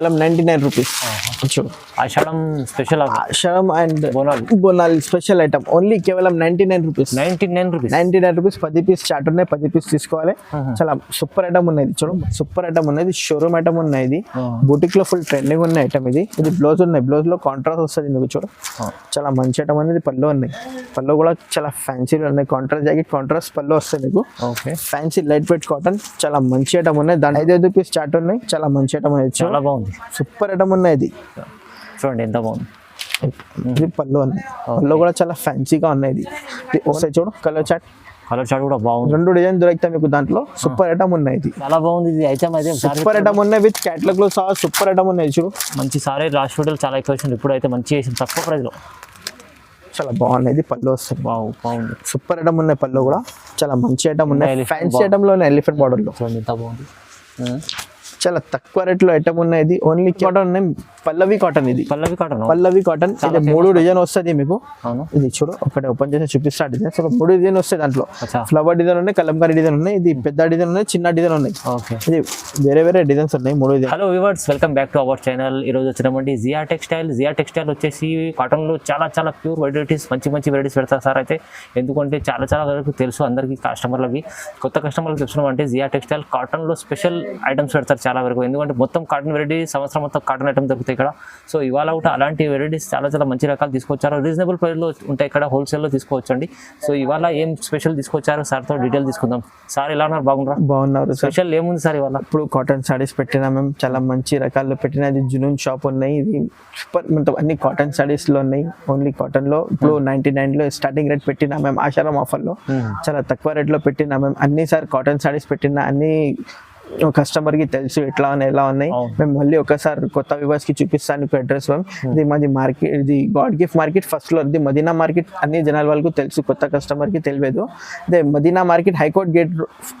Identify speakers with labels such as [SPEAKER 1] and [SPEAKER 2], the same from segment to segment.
[SPEAKER 1] కేవలం ninety nine rupees
[SPEAKER 2] Ashadham special
[SPEAKER 1] Ashadham and
[SPEAKER 2] Bonalu.
[SPEAKER 1] Bonal special item only కేవలం ninety nine rupees
[SPEAKER 2] ninety nine rupees
[SPEAKER 1] ninety nine rupees పది piece chat ఉన్నాయి పది piece తీసుకోవాలి. చాలా super item ఉన్నది. చూడు సూపర్ ఐటమ్ ఉన్నది షోరూమ్ ఐటమ్ ఉన్నాయి ఇది బూటిక్లో ఫుల్ ట్రెండింగ్ ఉన్న ఐటమ్ ఇది. ఇది బ్లౌజ్ ఉన్నాయి. బ్లౌజ్లో కాంట్రాస్ట్ వస్తుంది మీకు చూడు. చాలా మంచి ఐటమ్ అనేది పళ్ళు ఉన్నాయి. పళ్ళు కూడా చాలా ఫ్యాన్సీ ఉన్నాయి. కాంట్రాస్ట్ జాకెట్ కాంట్రాస్ట్ పళ్ళు వస్తాయి మీకు.
[SPEAKER 2] Okay.
[SPEAKER 1] Fancy light weight cotton చాలా మంచి ఐటమ్ ఉన్నాయి. దాని ఐదు ఐదు పీస్ చాట్ ఉన్నాయి. చాలా మంచి ఐటమ్ అనేది
[SPEAKER 2] చాలా బాగుంది.
[SPEAKER 1] సూపర్ ఐటమ్ ఉన్నాయి ఇది
[SPEAKER 2] చూడండి ఎంత బాగుంది.
[SPEAKER 1] ఇది పళ్ళు ఉన్నాయి పళ్ళు కూడా చాలా ఫ్యాన్సీగా ఉన్నాయి ఇది. వస్తాయి చూడు కలర్ చాట్.
[SPEAKER 2] కలర్ చాట్ కూడా బాగుంది.
[SPEAKER 1] రెండు డిజైన్ దొరుకుతాయి మీకు దాంట్లో. సూపర్ ఐటమ్ ఉన్నాయి ఇది.
[SPEAKER 2] చాలా బాగుంది ఇది. ఐటమ్ అయితే ఒకసారి
[SPEAKER 1] సూపర్ ఐటమ్ ఉన్నాయి విత్ క్యాటలాగ్లో సహా సూపర్ ఐటమ్ ఉన్నాయి చూడు.
[SPEAKER 2] మంచి సారీ లాస్ట్ వీడియోలో చాలా ఎక్కువ వచ్చింది. ఇప్పుడు అయితే మంచి చేసింది తక్కువ ప్రైస్లో
[SPEAKER 1] చాలా బాగున్నాయి ఇది పళ్ళు వస్తుంది
[SPEAKER 2] బాగు బాగుంది.
[SPEAKER 1] సూపర్ ఐటమ్ ఉన్నాయి పళ్ళు కూడా. చాలా మంచి ఐటమ్ ఉన్నాయి. ఫ్యాన్సీ ఐటమ్లో ఉన్నాయి ఎలిఫెంట్ బార్డర్లో.
[SPEAKER 2] చూడండి ఎంత బాగుంది.
[SPEAKER 1] చాలా తక్కువ రేట్లో ఐటమ్ ఉన్నాయి ఇది ఓన్లీ కాటన్ ఉన్నాయి పల్లవి కాటన్ ఇది.
[SPEAKER 2] పల్లవి కాటన్
[SPEAKER 1] పల్లవి కాటన్ ఇది మూడు డిజైన్ వస్తుంది మీకు.
[SPEAKER 2] అవును.
[SPEAKER 1] ఇది చూడు ఒకటి ఓపెన్ చేసి చూపిస్తా డిజైన్ సో మూడు డిజైన్ వస్తాయి దాంట్లో. ఫ్లవర్ డిజైన్ ఉన్నాయి కలంకారీ డిజైన్ ఉన్నాయి ఇది పెద్ద డిజైన్ ఉన్నాయి చిన్న డిజైన్ ఉన్నాయి.
[SPEAKER 2] ఓకే
[SPEAKER 1] ఇది వేరే వేరే డిజైన్స్ ఉన్నాయి మూడు design
[SPEAKER 2] hello viewers welcome back to our channel ఈరోజు వచ్చినామండి జియా టెక్స్టైల్ జియా టెక్స్టైల్ వచ్చేసి కాటన్లో చాలా చాలా ప్యూర్ వెరైటీస్ మంచి మంచి వెరైటీస్ పెడతారు సార్ అయితే. ఎందుకంటే చాలా చాలా వరకు తెలుసు అందరికీ కస్టమర్లకి కొత్త కస్టమర్లకు చెప్తున్నామంటే జియా టెక్స్టైల్ కాటన్లో స్పెషల్ ఐటమ్స్ పెడతారు చాలా వరకు. ఎందుకంటే మొత్తం కాటన్ వెరైటీ సంవత్సరం మొత్తం కాటన్ ఐటమ్ దొరుకుతాయి ఇక్కడ. సో ఇవాళ కూడా అలాంటి వెరైటీస్ చాలా చాలా మంచి రకాలు తీసుకొచ్చారు. రీజనబుల్ ప్రైస్లో ఉంటాయి ఇక్కడ హోల్సేల్లో తీసుకోవచ్చండి. సో ఇవాళ ఏం స్పెషల్ తీసుకొచ్చారు? సార్తో డీటెయిల్ తీసుకుందాం. సార్ ఎలా ఉన్నారు? బాగున్నారా?
[SPEAKER 1] బాగున్నారు
[SPEAKER 2] స్పెషల్ ఏముంది సార్ ఇవాళ?
[SPEAKER 1] ఇప్పుడు కాటన్ సారీస్ పెట్టినా మేము చాలా మంచి రకాల్లో పెట్టిన. ఇది జునూన్ షాప్ ఉన్నాయి. ఇది సూపర్ మొత్తం అన్ని కాటన్ సారీస్లో ఉన్నాయి. ఓన్లీ కాటన్లో. ఇప్పుడు నైన్టీ నైన్లో స్టార్టింగ్ రేట్ పెట్టినా మేము ఆషారం ఆఫర్లో. చాలా తక్కువ రేట్లో పెట్టినా మేము అన్ని సార్ కాటన్ సారీస్ పెట్టిన అన్ని కస్టమర్కి తెలుసు ఎట్లా ఉన్నాయి ఎలా ఉన్నాయి. మేము మళ్ళీ ఒకసారి కొత్త వివర్స్కి చూపిస్తాను అడ్రస్ మేము ఇది మాది మార్కెట్ ఇది గాడ్ గిఫ్ట్ మార్కెట్ ఫస్ట్లో ఇది మదీనా మార్కెట్. అన్ని జనాల వాళ్ళకు తెలుసు కొత్త కస్టమర్కి తెలియదు. అదే Madina market high court gate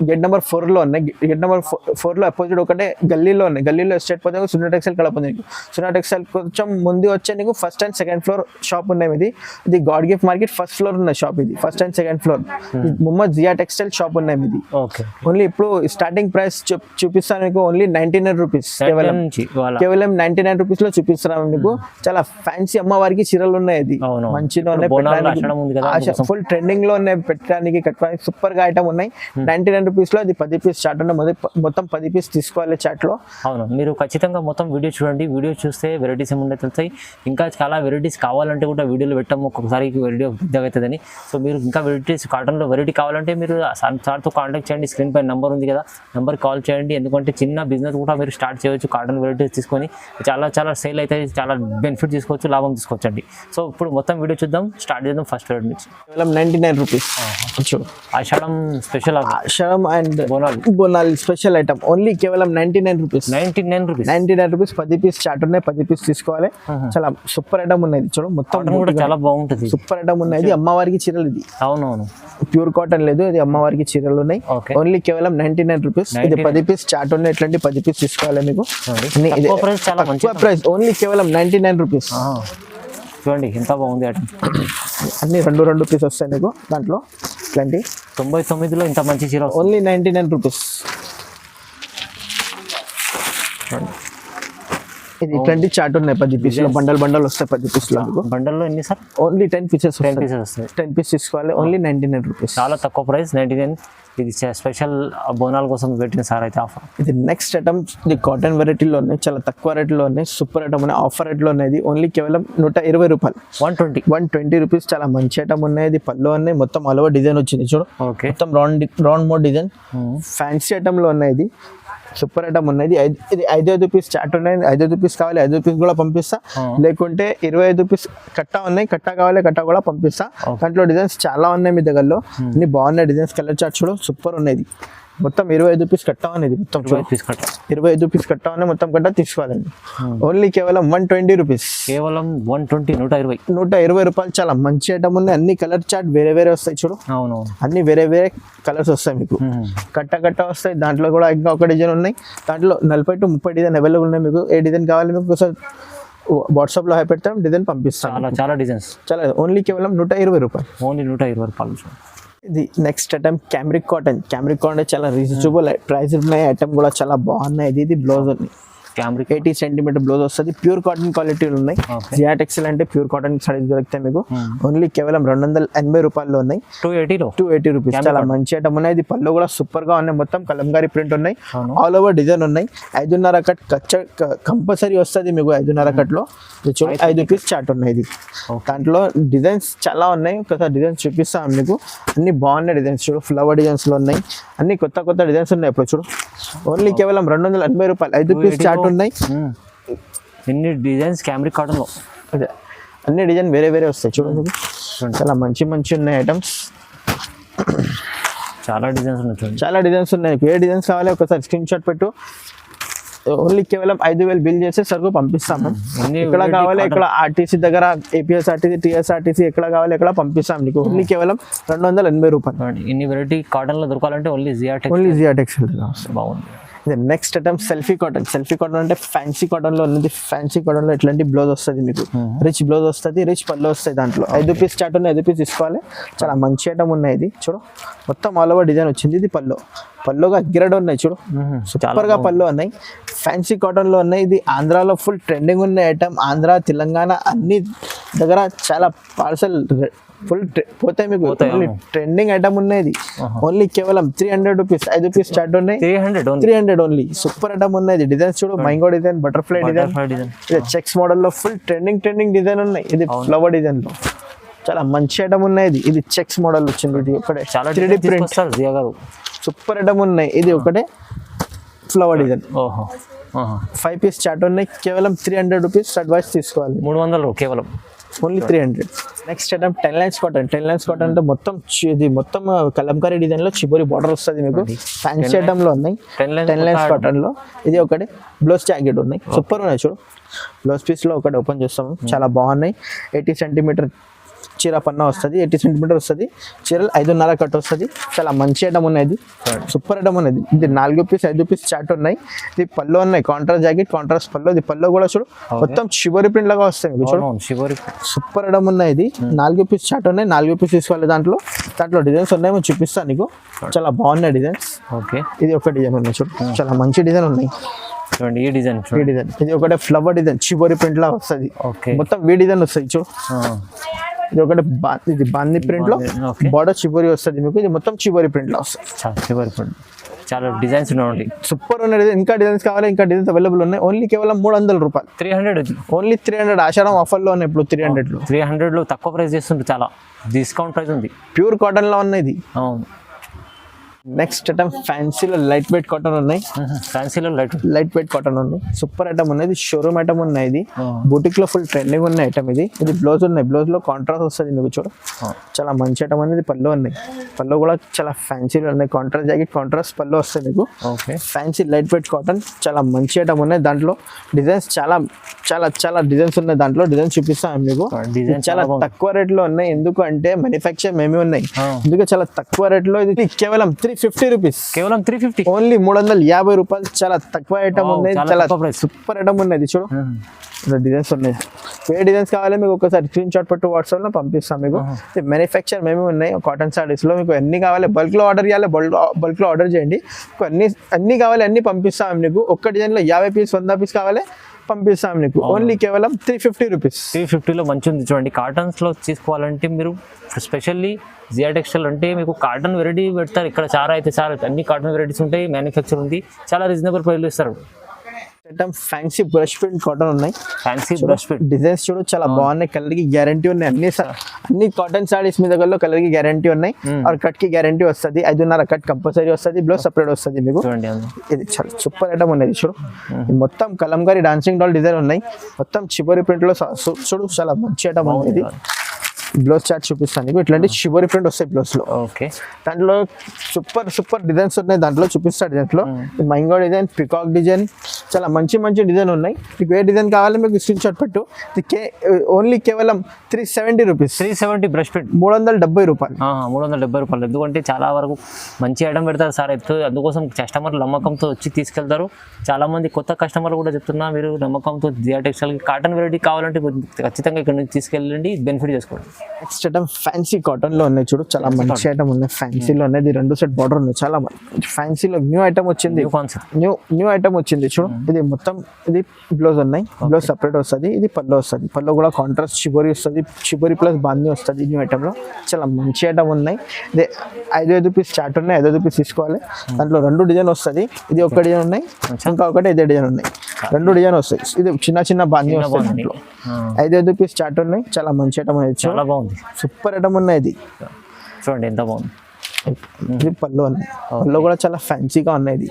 [SPEAKER 1] gate number ఫోర్లో ఉన్నాయి. గేట్ నెంబర్ ఫోర్లో అపోజిట్ ఒకటే గల్లీలో ఉన్నాయి. గల్లీలో ఎస్టేట్ పోతే సున్నా టెక్స్టైల్ ఉంది నీకు. సున్నా టెక్స్టైల్ కొంచెం ముందు వచ్చే నీకు first and second floor shop ఉన్నాయి ఇది ఇది God gift market first floor ఉన్న షాప్ ఇది. First and second floor Muhammad Zia textile shop ఉన్నాయి ఇది
[SPEAKER 2] ఓకే
[SPEAKER 1] ఓన్లీ ఇప్పుడు స్టార్టింగ్ ప్రైస్ చూపిస్తాను మీకు ఓన్లీ నైన్టీ నైన్ రూపీస్ కేవలం కేవలం నైన్టీ నైన్ రూపీస్లో చూపిస్తున్నాం మీకు చాలా ఫ్యాన్సీ అమ్మవారికి చీరలు ఉన్నాయి
[SPEAKER 2] అవును.
[SPEAKER 1] మంచిగా
[SPEAKER 2] అందుకోసం.
[SPEAKER 1] ఫుల్ ట్రెండింగ్లో ఉన్నాయి పెట్టడానికి కట్టుకోవడానికి. సూపర్గా ఐటమ్ ఉన్నాయి. నైన్టీ నైన్ రూపీస్లో అది పది పీస్ చాట్ ఉన్నాయి. మొత్తం పది పీస్ తీసుకోవాలి చాట్లో.
[SPEAKER 2] అవును. మీరు ఖచ్చితంగా మొత్తం వీడియో చూడండి. వీడియో చూస్తే వెరైటీస్ ఏముండే తెలుస్తాయి. ఇంకా చాలా వెరైటీస్ కావాలంటే కూడా వీడియోలు పెట్టాము. ఒక్కొక్కసారి వీడియో పెద్దగా అవుతుందని. సో మీరు ఇంకా వెరైటీస్ కాటన్లో వెరైటీ కావాలంటే మీరు సార్- సార్తో కాంటాక్ట్ చేయండి. స్క్రీన్ పై నెంబర్ ఉంది కదా. నెంబర్ కాల్ చేయండి. ఎందుకంటే చిన్న బిజినెస్ కూడా మీరు స్టార్ట్ చేయొచ్చు. కాటన్ వెరైటీస్ తీసుకొని చాలా చాలా సేల్ అయితే చాలా బెనిఫిట్ తీసుకోవచ్చు లాభం తీసుకోవచ్చండి సో ఇప్పుడు మొత్తం వీడియో చూద్దాం. స్టార్ట్ చేద్దాం ఫస్ట్ వెరైటీ నుంచి.
[SPEAKER 1] కేవలం ninety nine rupees.
[SPEAKER 2] Ashadham special
[SPEAKER 1] Ashadham and
[SPEAKER 2] Bonalu.
[SPEAKER 1] Bonal special item. Only కేవలం ninety nine rupees.
[SPEAKER 2] Ninety nine rupees.
[SPEAKER 1] Ninety nine rupees. పది పీస్ చాట్ ఉన్నాయి. పది పీస్ తీసుకోవాలి. చాలా సూపర్ ఐటమ్ ఉన్నాయి ఇది చూడు మొత్తం
[SPEAKER 2] కూడా చాలా బాగుంటుంది.
[SPEAKER 1] సూపర్ ఐటమ్ ఉన్నాయి అమ్మవారికి చీరలు ఇది.
[SPEAKER 2] అవునవును.
[SPEAKER 1] ప్యూర్ కాటన్ లేదు. ఇది అమ్మవారికి చీరలు ఉన్నాయి.
[SPEAKER 2] ఓకే.
[SPEAKER 1] ఓన్లీ కేవలం నైన్టీ నైన్ రూపీస్. ఇది పది పీస్ చాట్ ఉన్నాయి ఇట్లాంటి పది పీస్ తీసుకోవాలి మీకు?
[SPEAKER 2] తక్కువ ప్రైస్
[SPEAKER 1] ఓన్లీ కేవలం నైన్టీ నైన్ రూపీస్
[SPEAKER 2] చూడండి ఎంత బాగుంది
[SPEAKER 1] అన్ని రెండు రెండు పీస్ వస్తాయి మీకు దాంట్లో. ఇట్లాంటి
[SPEAKER 2] తొంభై తొమ్మిదిలో ఇంత మంచి చీర.
[SPEAKER 1] ఓన్లీ నైన్టీ నైన్ రూపీస్ ఇది ఇట్లాంటి చాట్ ఉన్నాయి పది పీసులు బండల్ బండల్ వస్తాయి పది పీసులు మీకు
[SPEAKER 2] బండల్లో ఎన్ని sir?
[SPEAKER 1] Only ten pieces
[SPEAKER 2] ten pieces వస్తాయి.
[SPEAKER 1] టెన్ పీస్ తీసుకోవాలి. ఓన్లీ నైన్టీ నైన్ రూపీస్
[SPEAKER 2] చాలా తక్కువ ప్రైస్ నైన్టీ నైన్ ఇది స్పెషల్ బోనాల కోసం పెట్టిన సార్ అయితే ఆఫర్
[SPEAKER 1] ఇది నెక్స్ట్ ఐటమ్ ఇది కాటన్ వెరైటీలో ఉన్నాయి. చాలా తక్కువ రేట్లో ఉన్నాయి. సూపర్ ఐటమ్ ఉన్నాయి. ఆఫర్ రేట్లో ఉన్నాయి. ఓన్లీ కేవలం నూట ఇరవై రూపాయలు.
[SPEAKER 2] One twenty
[SPEAKER 1] one twenty rupees చాలా మంచి ఐటమ్ ఉన్నాయి. ఇది పళ్ళు ఉన్నాయి. మొత్తం ఓవర్ డిజైన్ వచ్చింది. చూడు. మొత్తం round round mode design fancy ఐటమ్లో ఉన్నాయి. ఇది సూపర్ ఐటమ్ ఉన్నాయి ఇది ఐదు ఇది ఐదు ఐదు పీస్ చాట్ ఉన్నాయి. ఐదు ఐదు పీస్ కావాలి ఐదు పీస్ కూడా పంపిస్తా. లేకుంటే ఇరవై ఐదు పీస్ కట్ట ఉన్నాయి. కట్ట కావాలి కట్ట కూడా పంపిస్తా. దాంట్లో డిజైన్స్ చాలా ఉన్నాయి మీ దగ్గరలో. అన్ని బాగున్నాయి. డిజైన్స్ కలర్ చార్ట్ చూడు సూపర్ ఉన్నాయి. మొత్తం ఇరవై ఐదు పీస్ కట్ట అనేది మొత్తం ఇరవై ఐదు పీస్ కట్ట. ఉన్నాయి మొత్తం కట్ట తీసుకోవాలండి. ఓన్లీ కేవలం వన్ ట్వంటీ రూపీస్
[SPEAKER 2] కేవలం వన్ ట్వంటీ నూట ఇరవై.
[SPEAKER 1] నూట ఇరవై రూపాయలు చాలా మంచి ఐటమ్ ఉన్నాయి అన్ని కలర్ చార్ట్ వేరే వేరే వస్తాయి చూడు.
[SPEAKER 2] అవునవును.
[SPEAKER 1] అన్ని వేరే వేరే కలర్స్ వస్తాయి మీకు. కట్ట కట్ట వస్తాయి. దాంట్లో కూడా ఇంకా ఒక డిజైన్ ఉన్నాయి. దాంట్లో నలభై టు ముప్పై డిజైన్ అవైలబుల్ ఉన్నాయి మీకు. ఏ డిజైన్ కావాలి మీకు? ఒకసారి వాట్సాప్లో హై పెడతాం. డిజైన్ పంపిస్తాం.
[SPEAKER 2] చాలా చాలా డిజైన్స్
[SPEAKER 1] చాలా ఓన్లీ కేవలం నూట ఇరవై రూపాయలు.
[SPEAKER 2] ఓన్లీ నూట ఇరవై రూపాయలు.
[SPEAKER 1] ఇది next item cambric cotton cambric cotton చాలా రీజనబుల్ ప్రైస్ ఉన్నాయి ఐటమ్ కూడా చాలా బాగున్నాయి. ఇది ఇది బ్లౌజ్ ఉంది
[SPEAKER 2] క్యామ్రిక్
[SPEAKER 1] ఎయిటీ సెంటీమీటర్ బ్లౌజ్ వస్తుంది. ప్యూర్ కాటన్ క్వాలిటీలు ఉన్నాయి. ఎక్సెల్ అంటే ప్యూర్ కాటన్ సారీస్ దొరుకుతాయి మీకు. ఓన్లీ కేవలం రెండు వందల ఎనభై రూపాయల్లో ఉన్నాయి.
[SPEAKER 2] టూ ఎయిటీలో
[SPEAKER 1] టూ ఎయిటీ రూపీస్ చాలా మంచి ఐటమ్ ఉన్నాయి. ఇది పళ్ళు కూడా సూపర్గా ఉన్నాయి. మొత్తం కలంకారీ ప్రింట్ ఉన్నాయి. ఆల్ ఓవర్ డిజైన్ ఉన్నాయి. ఐదున్నర కట్ కచ్చ కంపల్సరీ వస్తుంది మీకు ఐదున్నర కట్లో ఇది చూడు ఐదు పీస్ చాట్ ఉన్నాయి ఇది. దాంట్లో డిజైన్స్ చాలా ఉన్నాయి. ఒకసారి డిజైన్స్ చూపిస్తాను మీకు. అన్ని బాగున్నాయి డిజైన్స్ చూడు. ఫ్లవర్ డిజైన్స్లో ఉన్నాయి. అన్ని కొత్త కొత్త డిజైన్స్ ఉన్నాయి ఇప్పుడు చూడు. ఓన్లీ కేవలం రెండు వందల ఎనభై రూపాయలు. ఐదు పీస్ చాట్ ఉన్నాయి.
[SPEAKER 2] ఎన్ని డిజైన్స్ క్యామ్రిక్ కాటన్లో
[SPEAKER 1] అదే. అన్ని డిజైన్ వేరే వేరే వస్తాయి. చూడండి. చాలా మంచి మంచి ఉన్నాయి ఐటమ్స్
[SPEAKER 2] చాలా డిజైన్స్ ఉన్నాయి
[SPEAKER 1] చాలా డిజైన్స్ ఉన్నాయి. ఏ డిజైన్స్ కావాలి ఒకసారి స్క్రీన్ షాట్ పెట్టు. ఓన్లీ కేవలం ఐదు వేలు బిల్ చేస్తే సరుకు పంపిస్తాం. మేము
[SPEAKER 2] ఎన్ని
[SPEAKER 1] ఎక్కడ
[SPEAKER 2] variety
[SPEAKER 1] కావాలి? ఇక్కడ ఆర్టీసీ దగ్గర ఏపీఎస్ ఆర్టీసీ టీఎస్ ఆర్టీసీ ఎక్కడ కావాలి ఎక్కడ పంపిస్తాం నీకు. ఓన్లీ కేవలం రెండు వందల ఎనభై రూపాయలు.
[SPEAKER 2] ఇన్ని వెరైటీ కాటన్లో దొరకాలంటే ఓన్లీ జియాటెక్
[SPEAKER 1] ఓన్లీ జియా టెక్స్టైల్
[SPEAKER 2] బాగుంది.
[SPEAKER 1] ఇది next item selfie cotton selfie cotton అంటే ఫ్యాన్సీ కాటన్లో ఉన్నది. ఫ్యాన్సీ కాటన్లో ఇట్లాంటి బ్లౌజ్ వస్తుంది మీకు? రిచ్ బ్లౌజ్ వస్తుంది రిచ్ పళ్ళు వస్తాయి దాంట్లో. ఐదు పీస్ స్టార్ట్ ఉన్నాయి ఐదు పీస్ తీసుకోవాలి. చాలా మంచి ఐటమ్ ఉన్నాయి ఇది. చూడు మొత్తం ఆల్ ఓవర్ డిజైన్ వచ్చింది ఇది పళ్ళు. పళ్ళుగా గిరడ్ ఉన్నాయి చూడు. సూపర్గా పళ్ళు ఉన్నాయి. ఫ్యాన్సీ కాటన్లో ఉన్నాయి ఇది. ఆంధ్రాలో ఫుల్ ట్రెండింగ్ ఉన్న ఐటమ్ ఆంధ్ర తెలంగాణ అన్ని దగ్గర చాలా పార్సల్ ఫుల్ పోతాయి మీకు. ట్రెండింగ్ ఐటమ్ ఉన్నాయి ఇది ఓన్లీ కేవలం త్రీ హండ్రెడ్ రూపీస్ ఐదు పీస్ స్టార్ట్ ఉన్నాయి.
[SPEAKER 2] Three hundred only
[SPEAKER 1] three hundred only super item ఉన్నది. డిజైన్స్ చూడు mango design butterfly design
[SPEAKER 2] design
[SPEAKER 1] ఇది చెక్స్ మోడల్లో ఫుల్ ట్రెండింగ్ ట్రెండింగ్ డిజైన్ ఉన్నాయి. ఇది ఫ్లవర్ డిజైన్లో. చాలా మంచి ఐటమ్ ఉన్నాయి ఇది చెక్స్ మోడల్ వచ్చింది ఇది ఒకటే.
[SPEAKER 2] చాలా
[SPEAKER 1] త్రీ ప్రింట్ సూపర్ ఐటమ్ ఉన్నాయి. ఇది ఒకటే. ఫ్లవర్ డిజైన్
[SPEAKER 2] ఓహో. ఆహా.
[SPEAKER 1] ఫైవ్ పీస్ చాట్ ఉన్నాయి. కేవలం త్రీ హండ్రెడ్ రూపీస్ అడ్వైస్ తీసుకోవాలి.
[SPEAKER 2] మూడు వందలు కేవలం.
[SPEAKER 1] Only three hundred next item ten lines cotton ten lines cotton అంటే మొత్తం ఇది మొత్తం కలంకారీ డిజైన్లో చిబోరి బార్డర్ వస్తుంది మీకు. ఫ్యాన్సీ ఐటమ్లో ఉన్నాయి.
[SPEAKER 2] 10 lines
[SPEAKER 1] టెన్ లైన్స్ కాటన్లో ఇది ఒకటి. బ్లౌజ్ జాకెట్ ఉన్నాయి. సూపర్ ఉన్నాయి చూడు. బ్లౌజ్ పీస్లో ఒకటి ఓపెన్ చేస్తాము. చాలా బాగున్నాయి. ఎయిటీ సెంటీమీటర్ చీర పన్న వస్తుంది ఎయిటీ సెంటీమీటర్ వస్తుంది. చీరలు ఐదున్నర కట్ వస్తుంది. చాలా మంచి ఐటమ్ ఉన్నాయి సూపర్ ఐటమ్ ఉన్నది. ఇది నాలుగు పీస్ ఐదు పీస్ చాట్ ఉన్నాయి. ఇది పళ్ళు ఉన్నాయి. కాంట్రాస్ట్ జాకెట్ కాంట్రాస్ట్ పళ్ళు. ఇది పళ్ళు కూడా చూడు మొత్తం చివరి ప్రింట్ లాగా వస్తాయి మీకు చూడు.
[SPEAKER 2] శివరి
[SPEAKER 1] సూపర్ ఐటమ్ ఉన్నాయి ఇది నాలుగు పీస్ చాట్ ఉన్నాయి. నాలుగు పీస్ తీసుకోవాలి దాంట్లో. దాంట్లో డిజైన్స్ ఉన్నాయి. నేను చూపిస్తాను నీకు. చాలా బాగున్నాయి డిజైన్స్.
[SPEAKER 2] ఓకే.
[SPEAKER 1] ఇది ఒక డిజైన్ ఉన్నాయి చూడు. చాలా మంచి డిజైన్ ఉన్నాయి.
[SPEAKER 2] చూడండి ఈ డిజైన్
[SPEAKER 1] ఈ డిజైన్. ఇది ఒకటే ఫ్లవర్ డిజైన్. చివరి ప్రింట్ లా వస్తుంది.
[SPEAKER 2] ఓకే.
[SPEAKER 1] మొత్తం వీ డిజైన్ వస్తుంది చూడు. ఇది ఒకటి బా ఇది బాంది
[SPEAKER 2] ప్రింట్లో.
[SPEAKER 1] బార్డర్ చివరి వస్తుంది మీకు ఇది మొత్తం చివరి ప్రింట్లో వస్తుంది
[SPEAKER 2] చాలా శివరి చాలా డిజైన్స్ ఉన్నాయి
[SPEAKER 1] సూపర్ ఉన్న డిజైన్. ఇంకా డిజైన్స్ కావాలి? ఇంకా డిజైన్స్ అవైలబుల్ ఉన్నాయి. ఓన్లీ కేవలం మూడు వందల రూపాయలు.
[SPEAKER 2] Three hundred
[SPEAKER 1] only three hundred. Ashadham ఆఫర్లో ఉన్నాయి ఇప్పుడు త్రీ హండ్రెడ్లో
[SPEAKER 2] త్రీ హండ్రెడ్లో తక్కువ ప్రైస్ చేస్తుండ్రు చాలా. డిస్కౌంట్ ప్రైస్ ఉంది.
[SPEAKER 1] ప్యూర్ కాటన్లో ఉన్నాయి ఇది.
[SPEAKER 2] అవును.
[SPEAKER 1] నెక్స్ట్ ఐటమ్ ఫ్యాన్సీలో లైట్ వెయిట్ కాటన్ ఉన్నాయి.
[SPEAKER 2] ఫ్యాన్సీలో లైట్
[SPEAKER 1] లైట్ వెయిట్ కాటన్ ఉంది సూపర్ ఐటమ్ ఉంది ఇది షోరూమ్ ఐటమ్ ఉన్నాయి ఇది. బూటిక్లో ఫుల్ ట్రెండింగ్ ఉన్న ఐటమ్ ఇది. ఇది బ్లౌజ్ ఉన్నాయి. బ్లౌజ్లో కాంట్రాస్ట్ వస్తుంది మీకు చూడు. చాలా మంచి ఐటమ్ అనేది పళ్ళు ఉన్నాయి. పళ్ళు కూడా చాలా ఫ్యాన్సీ ఉన్నాయి. కాంట్రాస్ట్ జాకెట్ కాంట్రాస్ట్ పళ్ళు వస్తుంది మీకు.
[SPEAKER 2] Okay.
[SPEAKER 1] Fancy light weight cotton చాలా మంచి ఐటమ్ ఉన్నాయి. దాంట్లో డిజైన్స్ చాలా చాలా చాలా డిజైన్స్ ఉన్నాయి. దాంట్లో డిజైన్స్ చూపిస్తాను మీకు. చాలా. తక్కువ రేట్లో ఉన్నాయి. ఎందుకు అంటే మ్యానుఫ్యాక్చర్ మేమే ఉన్నాయి.
[SPEAKER 2] Ah.
[SPEAKER 1] ఎందుకు చాలా తక్కువ రేట్లో ఇది. కేవలం త్రీ ఫిఫ్టీ రూపీస్
[SPEAKER 2] కేవలం త్రీ ఫిఫ్టీ
[SPEAKER 1] ఓన్లీ మూడు వందల యాభై రూపాయలు. చాలా తక్కువ ఐటమ్ ఉన్నాయి
[SPEAKER 2] చాలా.
[SPEAKER 1] సూపర్ ఐటమ్ ఉన్నది. చూడు. డిజైన్స్ ఉన్నాయి. ఏ డిజైన్స్ కావాలి మీకు ఒకసారి స్క్రీన్ షాట్ పెట్టు వాట్సాప్లో పంపిస్తాం మీకు. మ్యానుఫ్యాక్చర్ మేమే ఉన్నాయి. కాటన్ సారీస్లో మీకు ఎన్ని కావాలి బల్క్లో ఆర్డర్ చేయాలి బల్క్లో ఆర్డర్ చేయండి. అన్ని అన్ని కావాలి అన్ని పంపిస్తాం మీకు. ఒక్క డిజైన్లో యాభై పీస్ వంద పీస్ కావాలి. పంపిస్తాం నీకు. ఓన్లీ కేవలం త్రీ ఫిఫ్టీ రూపీస్
[SPEAKER 2] త్రీ ఫిఫ్టీలో మంచి ఉంది చూడండి కాటన్స్లో తీసుకోవాలంటే మీరు స్పెషల్లీ జియా టెక్స్టైల్ అంటే మీకు కాటన్ వెరైటీ పెడతారు. ఇక్కడ చాలా అయితే చాలా అన్ని కాటన్ వెరైటీస్ ఉంటాయి మ్యానుఫ్యాక్చర్ ఉంది. చాలా రీజనబుల్ ప్రైస్లో ఇస్తారు.
[SPEAKER 1] Item fancy brush print cotton ఉన్నాయి.
[SPEAKER 2] ఫ్యాన్సీ బ్రష్ ఫిట్
[SPEAKER 1] డిజైన్స్ చూడు చాలా బాగున్నాయి. కలర్కి గ్యారంటీ ఉన్నాయి. అన్ని అన్ని కాటన్ సారీస్ మీద కలర్కి గ్యారంటీ ఉన్నాయి. ఆర్ కట్కి గ్యారంటీ వస్తుంది. ఐదున్నర కట్ కంపల్సరీ వస్తుంది. బ్లౌజ్ సపరేట్ వస్తుంది మీకు. ఇది చాలా సూపర్ ఐటమ్ ఉన్నది. చూడు. మొత్తం కలంకారీ డాన్సింగ్ డాల్ డిజైన్ ఉన్నాయి. మొత్తం చివరి ప్రింట్లో చూడు చాలా మంచి ఐటమ్ ఉంది ఇది బ్లౌజ్ చార్ట్ చూపిస్తాను నీకు. ఇట్లాంటి చివరి ప్రింట్ వస్తాయి బ్లౌజ్లో
[SPEAKER 2] ఓకే.
[SPEAKER 1] దాంట్లో సూపర్ సూపర్ డిజైన్స్ ఉన్నాయి. దాంట్లో చూపిస్తాడు దాంట్లో. మైంగో డిజైన్ పికాక్ డిజైన్ చాలా మంచి మంచి డిజైన్ ఉన్నాయి. మీకు ఏ డిజైన్ కావాలి మీకు స్క్రీన్ షాట్ పెట్టు కే ఓన్లీ కేవలం three seventy rupees
[SPEAKER 2] three seventy brush fit
[SPEAKER 1] మూడు వందల డెబ్బై రూపాయలు.
[SPEAKER 2] మూడు వందల డెబ్బై రూపాయలు. ఎందుకంటే చాలా వరకు మంచి ఐటమ్ పెడతారు సార్. ఎత్తు అందుకోసం కస్టమర్లు నమ్మకంతో వచ్చి తీసుకెళ్తారు. చాలా మంది కొత్త కస్టమర్లు కూడా చెప్తున్నా మీరు నమ్మకంతో జియా టెక్స్టైల్ కాటన్ వెరైటీ కావాలంటే ఖచ్చితంగా ఇక్కడ నుంచి తీసుకెళ్ళండి. బెనిఫిట్ చేసుకోండి.
[SPEAKER 1] నెక్స్ట్ ఐటమ్ ఫ్యాన్సీ కాటన్లో ఉన్నాయి చూడు. చాలా మంచి ఐటమ్ ఉన్నాయి. ఫ్యాన్సీలో ఉన్నాయి ఇది రెండు సెట్ బార్డర్ ఉన్నాయి. చాలా ఫ్యాన్సీలో న్యూ ఐటమ్ వచ్చింది.
[SPEAKER 2] న్యూ
[SPEAKER 1] న్యూ న్యూ ఐటమ్ వచ్చింది చూడు. ఇది మొత్తం ఇది బ్లౌజ్ ఉన్నాయి. బ్లౌజ్ సపరేట్ వస్తుంది. ఇది పళ్ళు వస్తుంది. పళ్ళు కూడా కాంట్రాస్ట్ చిబోరి వస్తుంది. చిబోరి ప్లస్ బాంది వస్తుంది న్యూ ఐటమ్లో. చాలా మంచి ఐటమ్ ఉన్నాయి. ఇది ఐదు ఐదు పీస్ చార్ట్ ఉన్నాయి. ఐదు ఐదు పీస్ తీసుకోవాలి. దాంట్లో రెండు డిజైన్ వస్తుంది. ఇది ఒక డిజైన్ ఉన్నాయి. ఇంకా ఒకటి ఇదే డిజైన్ ఉన్నాయి. రెండు డిజైన్ వస్తాయి. ఇది చిన్న చిన్న బాంది వస్తాయి ఐదు ఐదు పీస్ చార్ట్ ఉన్నాయి. చాలా మంచి ఐటమ్ అనేది
[SPEAKER 2] చాలా బాగుంది.
[SPEAKER 1] సూపర్ ఐటమ్ ఉన్నాయి ఇది.
[SPEAKER 2] చూడండి ఎంత బాగుంది.
[SPEAKER 1] ఇది పళ్ళు పళ్ళు కూడా చాలా ఫ్యాన్సీగా ఉన్నాయి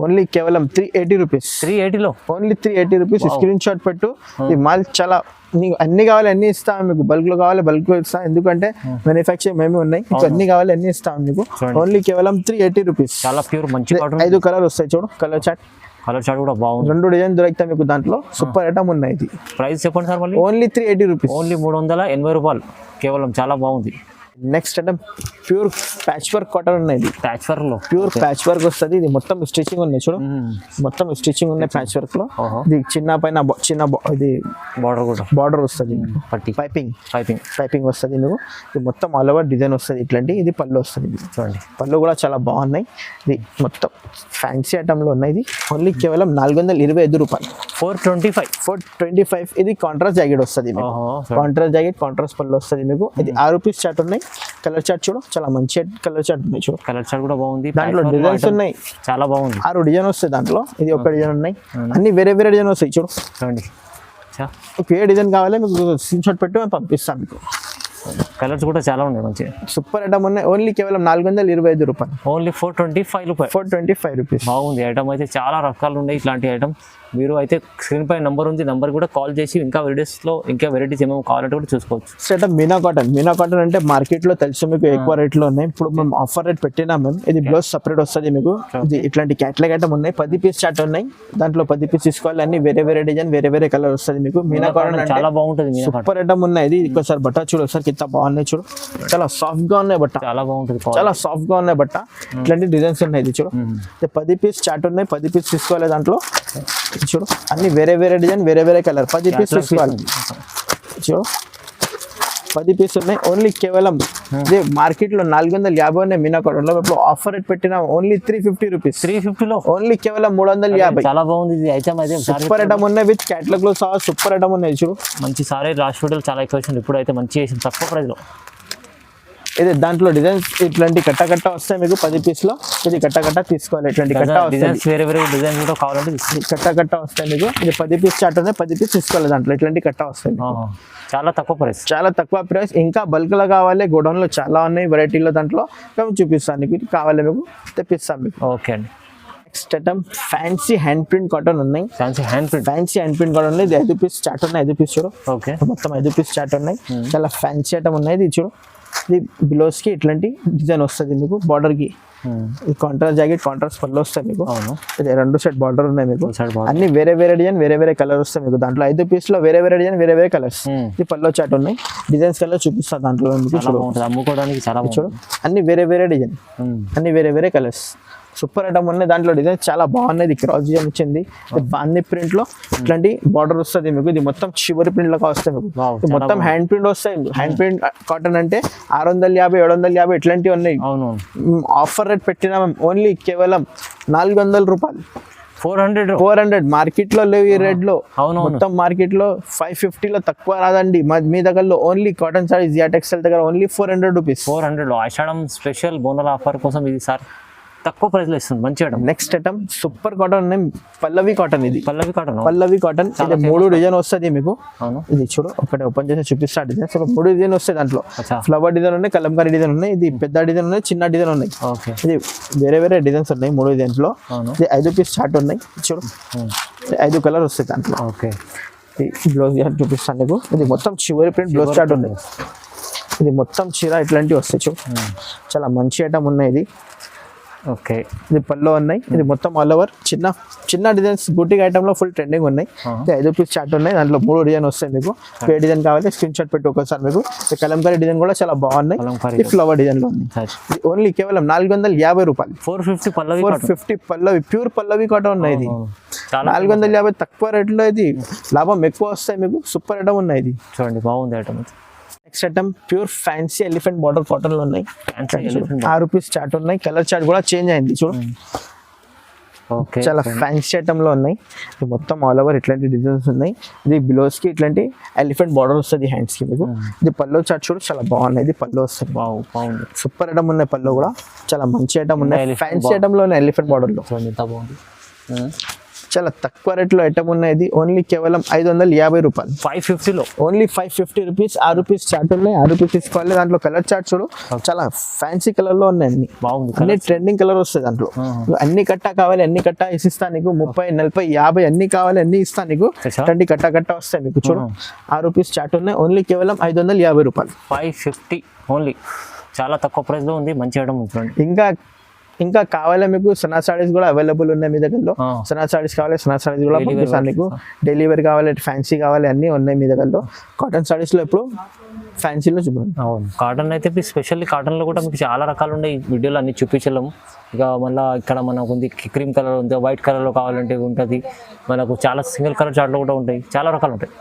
[SPEAKER 1] ఓన్లీ కేవలం three eighty rupees
[SPEAKER 2] three ఎయిటీలో
[SPEAKER 1] only three eighty rupees screenshot పెట్టు. ఈ మాల్ చాలా నీకు అన్ని కావాలి అన్ని ఇస్తాం. మీకు బల్క్లో కావాలి బల్క్లో ఇస్తాం. ఎందుకంటే మ్యానుఫ్యాక్చర్ మేమే ఉన్నాయి. మీకు అన్ని కావాలి అన్ని ఇస్తాం
[SPEAKER 2] చూడండి.
[SPEAKER 1] ఓన్లీ కేవలం త్రీ ఎయిటీ రూపీస్
[SPEAKER 2] చాలా ప్యూర్ మంచి
[SPEAKER 1] ఐదు కలర్ వస్తాయి చూడు. కలర్ చాట్
[SPEAKER 2] కలర్ చార్ట్ కూడా బాగుంది.
[SPEAKER 1] రెండు డిజైన్ దొరుకుతాయి మీకు దాంట్లో సూపర్ ఐటమ్ ఉన్నాయి ఇది.
[SPEAKER 2] ప్రైస్ చెప్పండి సార్ మళ్ళీ?
[SPEAKER 1] Only three eighty rupees
[SPEAKER 2] only మూడు వందల ఎనభై రూపాయలు. కేవలం చాలా బాగుంది.
[SPEAKER 1] Next item pure patch work cotton ఉన్నాయి
[SPEAKER 2] ప్యాచ్ వర్క్లో
[SPEAKER 1] ప్యూర్ ప్యాచ్ వర్క్ వస్తుంది. ఇది మొత్తం స్టిచింగ్ ఉన్నాయి చూడు. మొత్తం స్టిచింగ్ ఉన్నాయి ప్యాచ్
[SPEAKER 2] వర్క్లో.
[SPEAKER 1] ఇది చిన్న పైన చిన్న ఇది
[SPEAKER 2] బార్డర్ కూడా.
[SPEAKER 1] బార్డర్ వస్తుంది.
[SPEAKER 2] పట్టి.
[SPEAKER 1] పైపింగ్
[SPEAKER 2] పైపింగ్
[SPEAKER 1] పైపింగ్ వస్తుంది నువ్వు ఇది మొత్తం ఆల్ ఓవర్ డిజైన్ వస్తుంది ఇట్లాంటి. ఇది పళ్ళు వస్తుంది
[SPEAKER 2] చూడండి.
[SPEAKER 1] పళ్ళు కూడా చాలా బాగున్నాయి. ఇది మొత్తం ఫ్యాన్సీ ఐటమ్లో ఉన్నాయి. ఇది ఓన్లీ కేవలం నాలుగు వందల ఇరవై ఐదు రూపాయలు.
[SPEAKER 2] Four twenty five
[SPEAKER 1] four twenty five ఇది కాంట్రాస్ట్ జాకెట్ వస్తుంది కాంట్రాస్ట్ జాకెట్ కాంట్రాస్ట్ పళ్ళు వస్తుంది మీకు. ఇది ఆరు పీస్ చార్ట్ ఉన్నాయి. కలర్ చార్ట్ చూడు చాలా మంచి కలర్ చార్ట్ ఉన్నాయి చూడు.
[SPEAKER 2] కలర్ చార్ట్ కూడా బాగుంది.
[SPEAKER 1] దాంట్లో డిజైన్స్ ఉన్నాయి.
[SPEAKER 2] చాలా బాగుంది.
[SPEAKER 1] ఆరు డిజైన్ వస్తాయి దాంట్లో. ఇది ఒక డిజైన్ ఉన్నాయి. అన్ని వేరే వేరే డిజైన్ వస్తాయి చూడు.
[SPEAKER 2] చూడండి
[SPEAKER 1] ఏ డిజైన్ కావాలి మీకు స్క్రీన్ షాట్ పెట్టి మేము పంపిస్తాం మీకు.
[SPEAKER 2] కలర్స్ కూడా చాలా ఉన్నాయి మంచిగా.
[SPEAKER 1] సూపర్ ఐటమ్ ఉన్నాయి. ఓన్లీ కేవలం నాలుగు వందల ఇరవై ఐదు రూపాయలు.
[SPEAKER 2] ఓన్లీ ఫోర్ ట్వంటీ ఫైవ్ రూపాయలు.
[SPEAKER 1] ఫోర్ ట్వంటీ ఫైవ్ రూపీస్
[SPEAKER 2] బాగుంది. ఐటమ్ అయితే చాలా రకాలు ఉన్నాయి ఇట్లాంటి ఐటమ్ మీరు అయితే స్క్రీన్ పై నంబర్ ఉంది నంబర్ కూడా కాల్ చేసి ఇంకా వెరైటీస్లో ఇంకా వెరైటీస్ ఏమేమి కావాలంటే కూడా చూసుకోవచ్చు.
[SPEAKER 1] Set Meena cotton Meena cotton అంటే మార్కెట్లో తెలుసు మీకు ఎక్కువ రేట్లో ఉన్నాయి. ఇప్పుడు మేము ఆఫర్ రేట్ పెట్టినా మేము ఇది బ్లౌజ్ సపరేట్ వస్తుంది మీకు. ఇది ఇట్లాంటి క్యాట్లాగ్ ఐటమ్ ఉన్నాయి. పది పీస్ చాట్ ఉన్నాయి. దాంట్లో పది పీస్ తీసుకోవాలి. అన్ని వేరే వేరే డిజైన్ వేరే వేరే కలర్ వస్తుంది మీకు. మీనా కాటన్ అంటే
[SPEAKER 2] చాలా బాగుంటుంది
[SPEAKER 1] సూపర్ ఐటమ్ ఉన్నాయి. ఇది ఒకసారి బట్ట చూడు ఒకసారి కింద బాగున్నాయి చూడు. చాలా సాఫ్ట్గా ఉన్నాయి బట్ట.
[SPEAKER 2] చాలా బాగుంటుంది.
[SPEAKER 1] చాలా సాఫ్ట్గా ఉన్నాయి బట్ట. ఇట్లాంటి డిజైన్స్ ఉన్నాయి ఇది చూడు. ఇది పది పీస్ చాట్ ఉన్నాయి. పది పీస్ తీసుకోవాలి దాంట్లో. చూడు. అన్ని వేరే వేరే డిజైన్ వేరే వేరే కలర్. పది పీస్ తీసుకోవాలి. చూడు. పది పీస్ ఉన్నాయి. ఓన్లీ కేవలం ఇది మార్కెట్లో నాలుగు వందల యాభై ఉన్నాయి. మీనా ఇప్పుడు ఆఫర్ రేట్ పెట్టిన only three fifty rupees
[SPEAKER 2] three ఫిఫ్టీలో
[SPEAKER 1] ఓన్లీ కేవలం మూడు వందల యాభై.
[SPEAKER 2] చాలా బాగుంది ఇది. ఐటమ్ అయితే
[SPEAKER 1] సూపర్ ఐటమ్ ఉన్నాయి విత్ క్యాటలాగ్లో సహా సూపర్ ఐటమ్ ఉన్నాయి. చూడు.
[SPEAKER 2] మంచి సారీ వీడియోలో చాలా ఎక్కువ వచ్చింది. ఇప్పుడు అయితే మంచి చేసింది తక్కువ ప్రైస్లో.
[SPEAKER 1] ఇది దాంట్లో డిజైన్స్ ఇట్లాంటి కట్ట కట్ట వస్తాయి మీకు పది పీస్లో. ఇది కట్ట కట్ట తీసుకోవాలి ఇట్లాంటి కట్ట
[SPEAKER 2] డిజైన్స్ వేరే వేరే డిజైన్స్ కూడా కావాలంటే
[SPEAKER 1] కట్ట కట్ట వస్తాయి మీకు. ఇది పది పీస్ చాట్ ఉన్నాయి పది పీస్ తీసుకోవాలి దాంట్లో ఇట్లాంటి కట్ట వస్తాయి.
[SPEAKER 2] చాలా తక్కువ ప్రైస్
[SPEAKER 1] చాలా తక్కువ ప్రైస్ ఇంకా బల్క్లో కావాలి గోడౌన్లో చాలా ఉన్నాయి వెరైటీలో దాంట్లో. మేము చూపిస్తాను మీకు ఇది కావాలి మీకు తెప్పిస్తాం మీకు.
[SPEAKER 2] ఓకే అండి.
[SPEAKER 1] Next item fancy hand print cotton ఉన్నాయి
[SPEAKER 2] fancy hand print
[SPEAKER 1] fancy hand print cotton ఉన్నాయి ఇది ఐదు పీస్ చాట్ ఉన్నాయి ఐదు పీస్ చూడు.
[SPEAKER 2] ఓకే
[SPEAKER 1] మొత్తం ఐదు పీస్ చాట్ ఉన్నాయి. చాలా ఫ్యాన్సీ ఐటమ్ ఉన్నాయి ఇది చూడు. ఇది బిలోస్కి ఇట్లాంటి డిజైన్ వస్తుంది మీకు. బార్డర్కి ఇది కాంట్రాస్ట్ జాకెట్ కాంట్రాస్ట్ పళ్ళు వస్తాయి మీకు.
[SPEAKER 2] అవును.
[SPEAKER 1] రెండు సెట్ బార్డర్ ఉన్నాయి మీకు.
[SPEAKER 2] సైడ్
[SPEAKER 1] అన్ని వేరే వేరే డిజైన్ వేరే వేరే కలర్ వస్తాయి మీకు. దాంట్లో ఐదు పీస్లో వేరే వేరే డిజైన్ వేరే వేరే కలర్స్
[SPEAKER 2] Hmm.
[SPEAKER 1] ఇది పల్లో చాట్ ఉన్నాయి. డిజైన్స్ కలర్ చూపిస్తా దాంట్లో మీకు
[SPEAKER 2] అమ్ముకోవడానికి చాలా
[SPEAKER 1] చూడు. అన్ని వేరే వేరే డిజైన్
[SPEAKER 2] ఉమ్.
[SPEAKER 1] అన్ని వేరే వేరే కలర్స్ సూపర్ ఐటమ్ ఉన్నాయి. దాంట్లో డిజైన్ చాలా బాగున్నది క్రాస్ డిజైన్ వచ్చింది బాంది ప్రింట్లో ఇట్లాంటి బార్డర్ వస్తుంది మీకు. ఇది మొత్తం చివరి ప్రింట్ లాగా వస్తాయి మీకు మొత్తం హ్యాండ్ ప్రింట్ వస్తాయి. హ్యాండ్ ప్రింట్ కాటన్ అంటే ఆరు వందల యాభై ఏడు వందల యాభై ఇట్లాంటివి ఉన్నాయి.
[SPEAKER 2] అవును.
[SPEAKER 1] ఆఫర్ రేట్ పెట్టినా ఓన్లీ కేవలం నాలుగు వందల రూపాయలు.
[SPEAKER 2] Four hundred.
[SPEAKER 1] Four hundred. మార్కెట్లో లేవు ఈ రేట్లో
[SPEAKER 2] అవును
[SPEAKER 1] మొత్తం మార్కెట్లో ఫైవ్ ఫిఫ్టీలో తక్కువ రాదండి. మా- దగ్గరలో only cotton sari Jiya textile దగ్గర only four hundred rupees.
[SPEAKER 2] Four hundred. ఆషాఢం స్పెషల్ బోనల్ ఆఫర్ కోసం ఇది సార్. తక్కువ ప్రైస్లో ఇస్తుంది మంచి item
[SPEAKER 1] next item super cotton Pallavi cotton ఇది.
[SPEAKER 2] పల్లవి కాటన్
[SPEAKER 1] పల్లవి కాటన్ ఇది మూడు డిజైన్ వస్తుంది మీకు.
[SPEAKER 2] అవును.
[SPEAKER 1] ఇది చూడు ఒకటి ఓపెన్ చేసి చూపిస్తా. డిజైన్ సో మూడు డిజైన్ వస్తాయి దాంట్లో. ఫ్లవర్ డిజైన్ ఉన్నాయి కలంకారీ డిజైన్ ఉన్నాయి ఇది పెద్ద డిజైన్ ఉన్నాయి చిన్న డిజైన్ ఉన్నాయి.
[SPEAKER 2] ఓకే.
[SPEAKER 1] ఇది వేరే వేరే డిజైన్స్ ఉన్నాయి మూడు
[SPEAKER 2] డిజైన్స్లో.
[SPEAKER 1] ఇది ఐదు పీస్ చార్ట్ ఉన్నాయి చూడు. ఐదు కలర్ వస్తాయి దాంట్లో.
[SPEAKER 2] ఓకే.
[SPEAKER 1] ఇది బ్లౌజ్ చూపిస్తాను నీకు. ఇది మొత్తం చివరి ప్రింట్ బ్లౌజ్ చార్ట్ ఉంది. ఇది మొత్తం చీర ఇట్లాంటివి వస్తాయి చూడు. చాలా మంచి ఐటమ్ ఉన్నాయి ఇది.
[SPEAKER 2] ఓకే.
[SPEAKER 1] ఇది పళ్ళు ఉన్నాయి. ఇది మొత్తం ఆల్ ఓవర్ చిన్న చిన్న డిజైన్స్ బూటిక్ ఐటమ్లో ఫుల్ ట్రెండింగ్ ఉన్నాయి. ఇది ఐదు పీస్ చార్ట్ ఉన్నాయి. దాంట్లో మూడు డిజైన్ వస్తాయి మీకు. ఏ డిజైన్ కావాలి స్క్రీన్ షాట్ పెట్టి ఒకసారి మీకు. కలంకారీ డిజైన్ కూడా చాలా బాగున్నాయి. ఫ్లవర్ డిజైన్లో ఉంది ఇది ఓన్లీ కేవలం నాలుగు వందల యాభై రూపాయలు.
[SPEAKER 2] Four fifty Pallavi
[SPEAKER 1] four fifty Pallavi pure Pallavi cotton ఉన్నాయి ఇది.
[SPEAKER 2] చాలా
[SPEAKER 1] నాలుగు వందల యాభై తక్కువ రేట్లో ఇది. లాభం ఎక్కువ వస్తాయి మీకు. సూపర్ ఐటమ్ ఉన్నాయి ఇది.
[SPEAKER 2] చూడండి బాగుంది item
[SPEAKER 1] next item pure fancy elephant border కాటన్లో ఉన్నాయి. ఆ రూపీస్ చార్ట్ ఉన్నాయి. కలర్ చార్ట్ కూడా చేంజ్ అయింది చూడు.
[SPEAKER 2] ఓకే
[SPEAKER 1] చాలా ఫ్యాన్సీ ఐటమ్లో ఉన్నాయి. ఇది మొత్తం ఆల్ ఓవర్ ఇట్లాంటి డిజైన్స్ ఉన్నాయి. ఇది బిలోస్కి ఇట్లాంటి ఎలిఫెంట్ బార్డర్ వస్తుంది హ్యాండ్స్కి మీకు. ఇది పల్లో చార్ట్ చూడు చాలా బాగున్నాయి. ఇది పల్లో వస్తుంది.
[SPEAKER 2] బాగు బాగుంది
[SPEAKER 1] సూపర్ ఐటమ్ ఉన్నాయి పల్లో కూడా. చాలా మంచి ఐటమ్ ఉన్నాయి. ఫ్యాన్సీ ఐటమ్లో ఉన్నాయి ఎలిఫెంట్
[SPEAKER 2] బార్డర్లో. ఎంత బాగుంది.
[SPEAKER 1] చాలా తక్కువ రేట్లో ఐటమ్ ఉన్నాయి ఓన్లీ కేవలం ఐదు వందల యాభై రూపాయలు.
[SPEAKER 2] ఫైవ్ ఫిఫ్టీలో
[SPEAKER 1] ఓన్లీ ఫైవ్ ఫిఫ్టీ రూపీస్ ఆ రూపీస్ చార్ట్ ఉన్నాయి. ఆ రూపీస్ తీసుకోవాలి. దాంట్లో కలర్ చార్ట్ చూడు. చాలా ఫ్యాన్సీ కలర్లో ఉన్నాయి అన్ని.
[SPEAKER 2] బాగుంది.
[SPEAKER 1] అన్ని ట్రెండింగ్ కలర్ వస్తుంది దాంట్లో. అన్ని కట్ట కావాలి అన్ని కట్ట ఇస్తా నీకు. ముప్పై నలభై యాభై అన్ని కావాలి అన్ని ఇస్తా నీకు? అట్లాంటి కట్ట కట్ట వస్తాయి మీకు చూడు. ఆ రూపీస్ చార్ట్ ఉన్నాయి. ఓన్లీ కేవలం ఐదు వందల యాభై రూపాయలు.
[SPEAKER 2] ఫైవ్ ఫిఫ్టీ ఓన్లీ చాలా తక్కువ ప్రైస్లో ఉంది. మంచి ఐటమ్ చూడండి.
[SPEAKER 1] ఇంకా ఇంకా కావాలా మీకు సనా సారీస్ కూడా అవైలబుల్ ఉన్నాయి మీ దగ్గరలో.
[SPEAKER 2] ఆ.
[SPEAKER 1] సనా సారీస్ కావాలి సనా సారీస్ కూడా పంపిస్తాను నీకు డైలీ వేర్ కావాలి ఫ్యాన్సీ కావాలి అన్నీ ఉన్నాయి మీ దగ్గరలో. కాటన్ సారీస్లో ఇప్పుడు ఫ్యాన్సీలో చూడండి
[SPEAKER 2] అవును. కాటన్ అయితే మీకు స్పెషల్లీ కాటన్లో కూడా మీకు చాలా రకాలు ఉన్నాయి. వీడియోలో అన్ని చూపించలేము. ఇక మళ్ళీ ఇక్కడ మనకు ఉంది క్రీమ్ కలర్ ఉంది వైట్ కలర్లో కావాలంటే ఉంటుంది. మనకు చాలా సింగిల్ కలర్ చార్ట్లో కూడా ఉంటాయి. చాలా రకాలు ఉంటాయి.